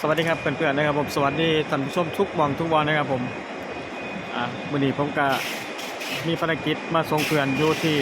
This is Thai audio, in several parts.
สวัสดีครับเพื่อนๆนะครับผมสวัสดีท่านผู้ชมทุกหมองทุกวันนะครับผมอ่าวันนี้ผมก็มีภารกิจมาส่งเพื่อนอยู่ที่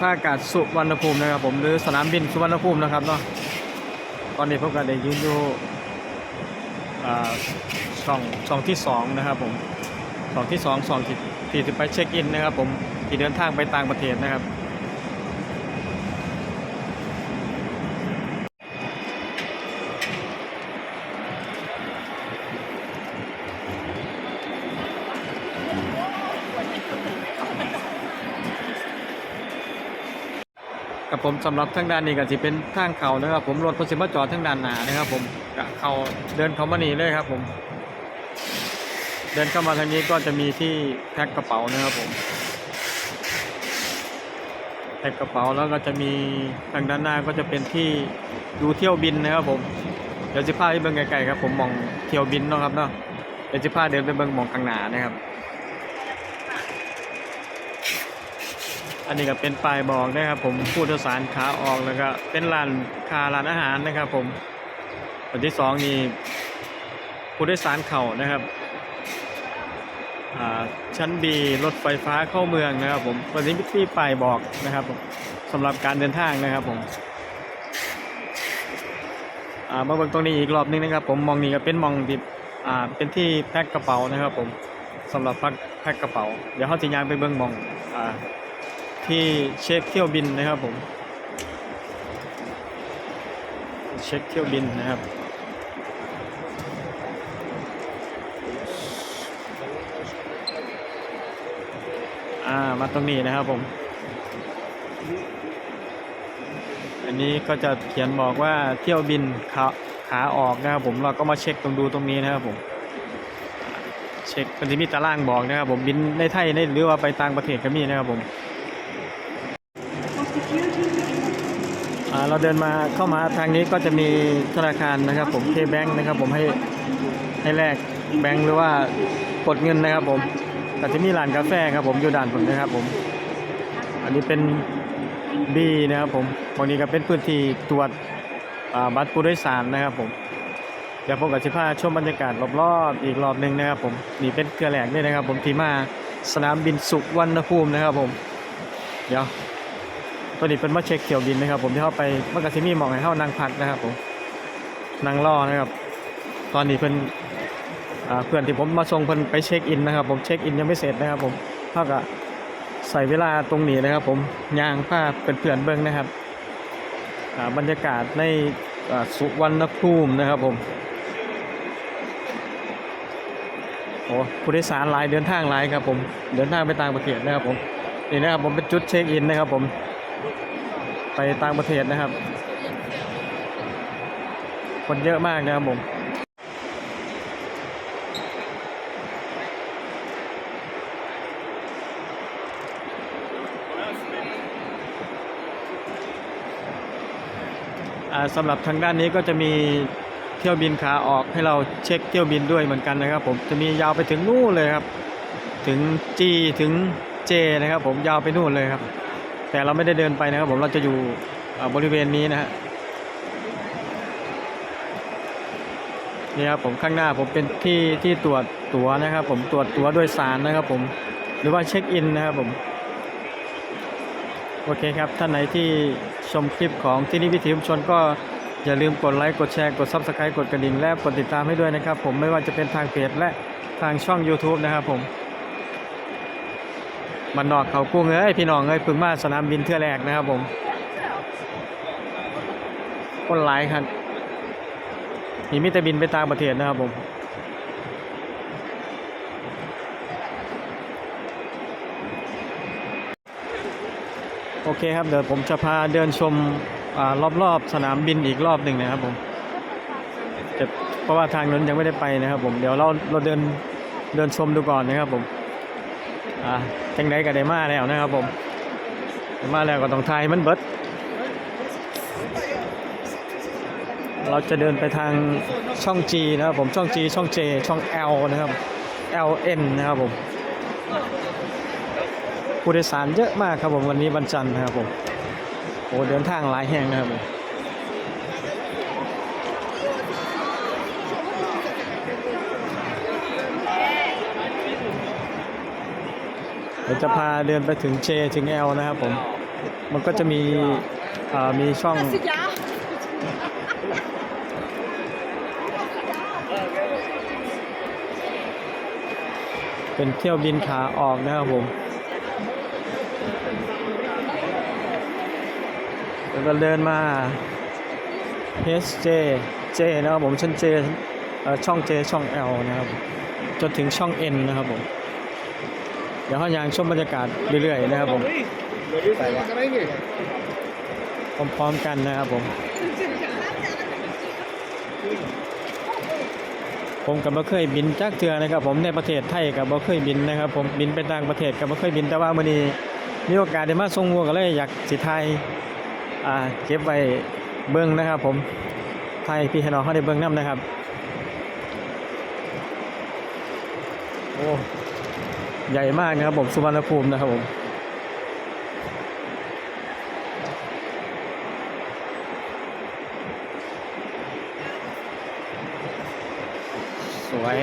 ท่าอากาศสุวรรณภูมินะครับผมหรือสนามบินสุวรรณภูมินะครับเนาะตอนนี้ผมก็ได้ยืนอยู่อ่าช่องช่องที่สองนะครับผมช่องที่สองช่องที่ที่จะไปเช็คอินนะครับผมที่เดินทางไปต่างประเทศนะครับับผมสำหรับทางด้านนี้ก็จะเป็นทางเขานะครับ ผมรถพสิมาจอดทางด้านหน้านะครับ ผมกะเขาเดินเข้ามานี่เลยครับ ผม เดินเข้ามาทางนี้ก็จะมีที่แพ็คกระเป๋านะครับ ผมแพ็คกระเป๋าแล้วก็จะมีทางด้านหน้าก็จะเป็นที่ดูเที่ยวบินนะครับ ผมเดี๋ยวจะพาไปเบิ่งไกลๆครับ ผมมองเที่ยวบินนะครับเนาะเดี๋ยวจะพาเดินไปเบิ่งมองข้างหน้านะครับ อันนี้ก็เป็นป้ายบอกนะครับ ผมผู้โดยสารขาออกแล้วก็เป็นร้านคาร้านอาหารนะครับ ผมอันที่สองนี่ผู้โดยสารเข่านะครับอ่าชั้น B รถไฟฟ้าเข้าเมืองนะครับผมวันนี้ที่ป้ายบอกนะครับผมสำหรับการเดินทางนะครับผมอ่ามาเบิ่งตรงนี้อีกรอบนึงนะครับ ผมมองนี่ก็เป็นมองที่อ่าเป็นที่แพ็คกระเป๋านะครับ ผมสำหรับแพ็คแพ็คกระเป๋า เดี๋ยวเขาจะย้ายไปเบิ่งมองอ่า ที่เช็คเที่ยวบินนะครับผม เช็คเที่ยวบินนะครับ อ่ามาตรงนี้นะครับผม อันนี้ก็จะเขียนบอกว่าเที่ยวบินขาขาออกนะครับผมเราก็มาเช็คตรงดูตรงนี้นะครับผมเช็คมันจะมีตารางบอกนะครับผมบินในไทยในหรือว่าไปต่างประเทศก็มีนะครับผม อ่า เราเดินมาเข้ามาทางนี้ก็จะมีธนาคารนะครับ ผมเคแบงค์นะครับ ผมให้ให้แลกแบงค์หรือว่ากดเงินนะครับ ผมแต่จะมีร้านกาแฟครับ ผมอยู่ด่านผมนะครับ ผม อันนี้เป็นบีนะครับผมบางนี้ก็เป็นพื้นที่ตรวจบัตรผู้โดยสารนะครับ ผมเดี๋ยวผมกับชิพาชมบรรยากาศรอบๆอีกรอบหนึ่งนะครับ ผมนี่เป็นเกลือแหลกนี่นะครับ ผมที่มาสนามบินสุวรรณภูมินะครับ ผม เดี๋ยว ตัวนี้เป็นมาเช็คเที่ยวบินนะครับ ผมที่เข้าไปมันก็สิมีหมองให้เข้านั่งพักนะครับ ผมนั่งรอนะครับ ตอนนี้เพิ่นอ่าเพื่อนที่ผมมาส่งเพิ่นไปเช็คอินนะครับ ผมเช็คอินยังไม่เสร็จนะครับ ผมเท่ากับใส่เวลาตรงนี้นะครับ ผมยางผ้าเป็นเพื่อนเบิ้งนะครับบรรยากาศในสุวรรณภูมินะครับผมโอ้ผู้โดยสารหลายเดินทางหลายครับผมเดินทางไปต่างประเทศนะครับผมนี่นะครับผมเป็นจุดเช็คอินนะครับผม ไปต่างประเทศนะครับ คนเยอะมากนะครับผมสำหรับทางด้านนี้ก็จะมีเที่ยวบินขาออกให้เราเช็คเที่ยวบินด้วยเหมือนกันนะครับ ผมจะมียาวไปถึงนู่นเลยครับ ถึง G ถึง J นะครับ ผมยาวไปนู่นเลยครับ แต่เราไม่ได้เดินไปนะครับผมเราจะอยู่บริเวณนี้นะฮะนี่ครับผมข้างหน้าผมเป็นที่ที่ตรวจตั๋วนะครับ ผมตรวจตั๋วโดยสารนะครับ ผมหรือว่าเช็คอินนะครับผมโอเคครับท่านไหนที่ชมคลิปของที่นี่วิถีชุมชนก็อย่าลืมกดไลค์กดแชร์กด Subscribe กดกระดิ่งและกดติดตามให้ด้วยนะครับ ผมไม่ว่าจะเป็นทางเพจและทางช่อง YouTube นะครับผม มันนอกเขากุ้งเอ้ยพี่น้องเอ้ยพึ่งมาสนามบินเทื่อแรกนะครับผม คนหลายครับมีมิตรบินไปต่างประเทศนะครับผมโอเคครับเดี๋ยวผมจะพาเดินชมอารอบๆสนามบินอีกรอบหนึ่งนะครับผมแต่เพราะว่าทางนั้นยังไม่ได้ไปนะครับผมเดี๋ยวเราเราเดินเดินชมดูก่อนนะครับผม อ่าจังไดก็ได้มาแล้วนะครับผมมาแล้วก็ต้องทายมันเบิด เราจะเดินไปทางช่อง G นะครับผมช่อง G ช่อง J ช่อง L นะครับ LN นะครับผมผู้โดยสารเยอะมากครับผมวันนี้วันจันทร์นะครับผมโอ้เดินทางหลายแห่งนะครับผม ดี๋ยวจะพาเดินไปถึงเชถึงเอลนะครับผม มันก็จะมีมีช่องเป็นเที่ยวบินขาออกนะครับผมเราเดินมา HJ J นะครับผมชั้น J ช่อง J ช่อง L นะครับ จนถึงช่อง N นะครับผม ดี๋ยวเขายางชมบรรยากาศเรื่อยๆนะครับผมพร้อมๆกันนะครับผม ผมกับบ่เคยบินจักเทือนะครับ ผมในประเทศไทยกับบ่เคยบินนะครับ ผมบินไปต่างประเทศกับบ่เคยบินแต่ว่ามื้อนี้มีโอกาสได้มาส่งวัวก็เลยอยากสิไทยอ่าเก็บไว้เบิ่งนะครับ ผมไทยพี่ให้น้องเขาได้เบิ่งนํนะครับโอ้ ใหญ่มากนะครับผมสุวรรณภูมินะครับผมสวย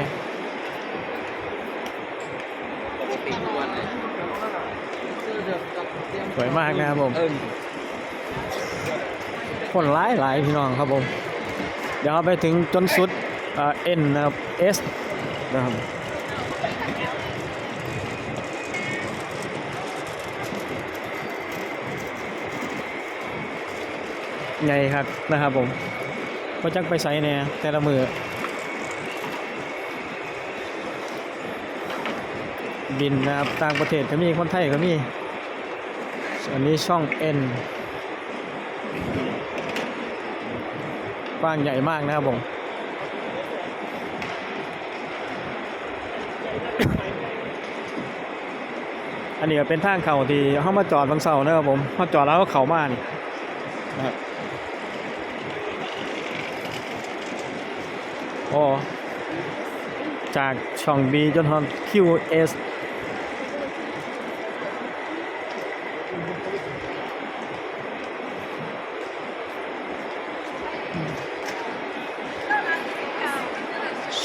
สวยมากนะครับผมคนหลายหลายพี่น้องครับผม เดี๋ยวไปถึงจนสุดเอ่อ N นะครับ S นะครับ ใหญ่ครับนะครับผมก็จักไปใส่เนี่ยแต่ละมือบินนะครับต่างประเทศก็มีคนไทยก็มีอันนี้ช่อง N กว้างใหญ่มากนะครับผมอันนี้เป็นทางเข่าที่เข้ามาจอดบางเสาร์นะครับผมพอจอดแล้วก็เข่ามานี่นะครับ โอจากช่อง B จนถึง QS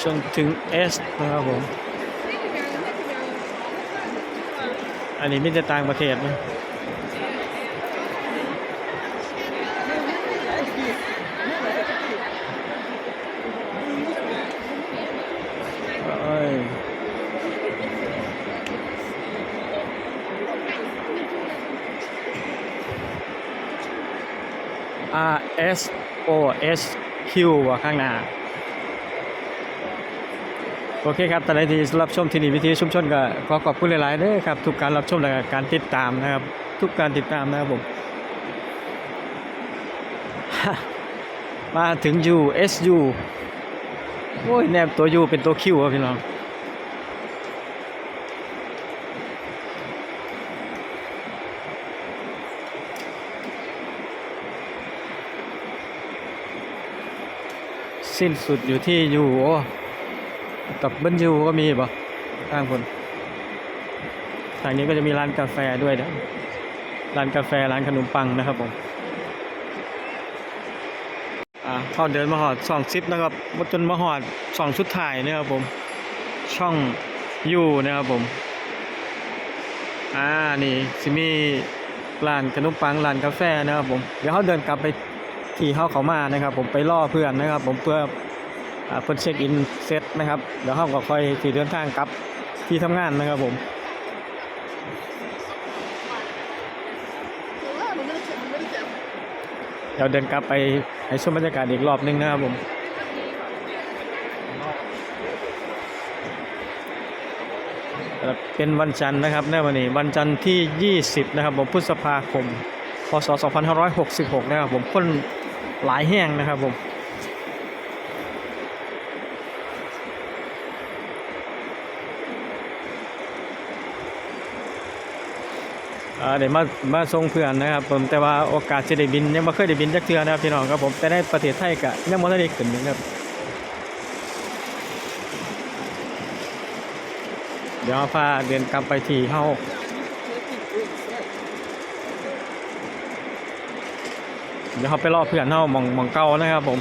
จนถึง S นะครับผม อันนี้ไมแต่จะต่างประเทศนะ S O S Q ว่าข้างหน้า โอเคครับตอนนี้ที่รับชมที่นี่วิธีชุมชนก็ขอขอบคุณหลายๆเด้อครับ ทุกการรับชมและการติดตามนะครับ ทุกการติดตามนะครับผม มาถึง U S U โอ้ยแนบตัว U เป็นตัว Q ครับพี่น้อง สิ้นสุดอยู่ที่ U โอตับเบิ้ล U ก็มีป่ะทางคนทางนี้ก็จะมีร้านกาแฟด้วยนะร้านกาแฟร้านขนมปังนะครับผมอ่าเข้าเดินมาหอดสองซิปนะครับจนมาหอดสองชุดถ่ายนะครับผม ช่องยูนะครับผม อ่า นี่สิมีร้านขนมปังร้านกาแฟนะครับผม เดี๋ยวเขาเดินกลับไป ที่เขาเขามานะครับ ผมไปล่อเพื่อนนะครับ ผมเพื่อเพื่อเช็คอินเซตนะครับเดี๋ยวเขาก็ค่อยที่เดินทางกลับที่ทำงานนะครับผมเดี๋ยวเดินกลับไปให้ชมบรรยากาศอีกรอบนึงนะครับผมเป็นวันจันทร์นะครับในวันนี้วันจันทร์ที่ 20 นะครับผมพฤษภาคม พศ 2566 นะครับผมคน หลายแห้งนะครับผมเดี๋ยวมามาส่งเพื่อนนะครับผมแต่ว่าโอกาสจะได้บินยังไม่เคยได้บินจักเทือนะครับพี่น้องครับผมแต่ในประเทศไทยก็ยังไม่ได้ขึ้นนะครับเดี๋ยวพาเดินกลับไปที่เฮา ดี๋ยวเขาไปล่อเพื่อนเท่ามองมองเก้านะครับผม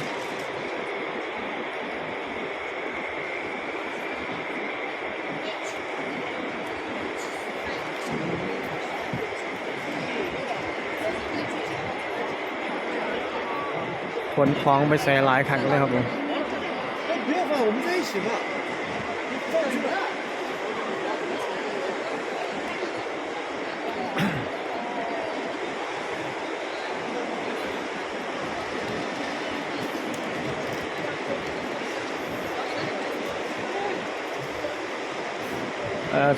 คนคล้องไปใส่หลายครั้งเลยครับผม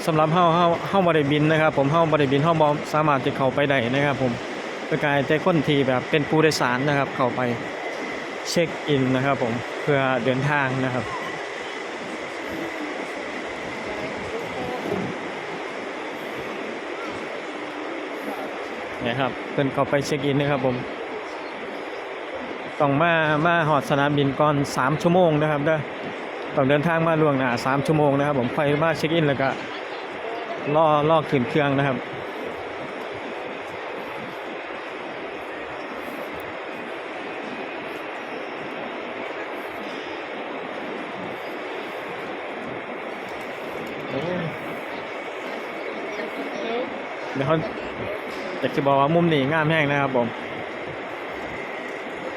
สำหรับเฮาเฮาเฮาบ่ได้บินนะครับ ผมเฮาบ่ได้บินเฮาบ่สามารถจะเข้าไปได้นะครับ ผมเป็นการแต่คนที่แบบเป็นผู้โดยสารนะครับ เข้าไปเช็คอินนะครับ ผมเพื่อเดินทางนะครับเนี่ยครับเพิ่นเข้าไปเช็คอินนะครับผมต้องมามาหอดสนามบินก่อน3ชั่วโมงนะครับเด้อต้องเดินทางมาล่วงหน้า3ชั่วโมงนะครับผมค่อยมาเช็คอินแล้วก็ ล่อล่อขึ้นเครื่องนะครับ เดี๋ยวเขาอยากจะบอกว่ามุมนี้งามแห้งนะครับผม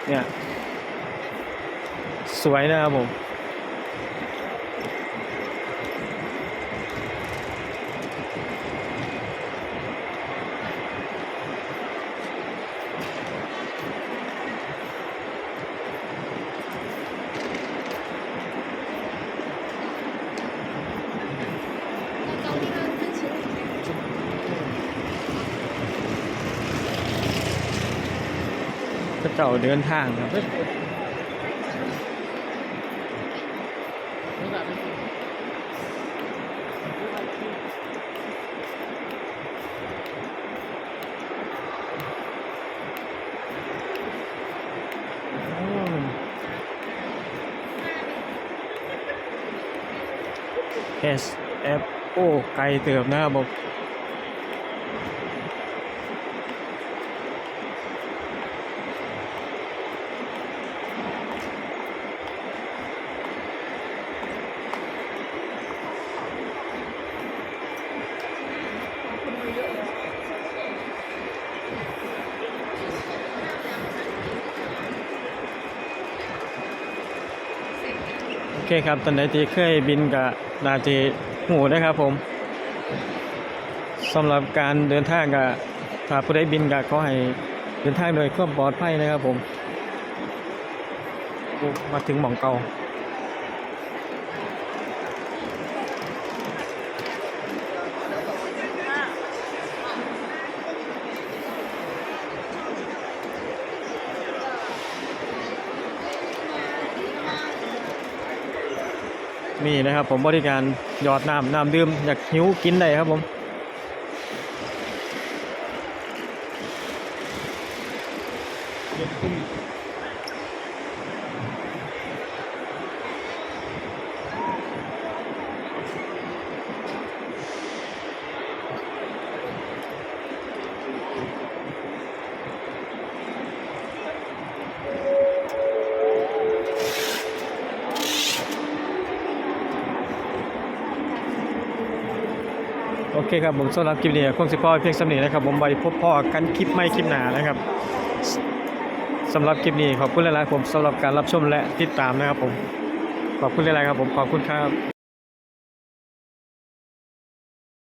เนี่ย สวยนะครับผม เจ้าเดินทางครับ S F O ไกลเติบนะครับผม เคครับตอนไหนที่เคยบินกับนาจีหูนะครับผมสำหรับการเดินทางกับถ้าผู้ใดบินกับขอให้เดินทางโดยความปลอดภัยนะครับผมมาถึงหม่องเก่า มีนะครับผมบริการหยอดน้ำน้ำดื่มอยากหิวกินได้ครับผม เคครับผมสำหรับคลิปนี้คงสิพ่อเพียงสำเนีนะครับ ผมไปพบพ่อกันคลิปไม่คลิปหนานะครับสำหรับคลิปนี้ขอบคุณหลายๆผมสำหรับการรับชมและติดตามนะครับผมขอบคุณหลายๆครับผมขอบคุณครับ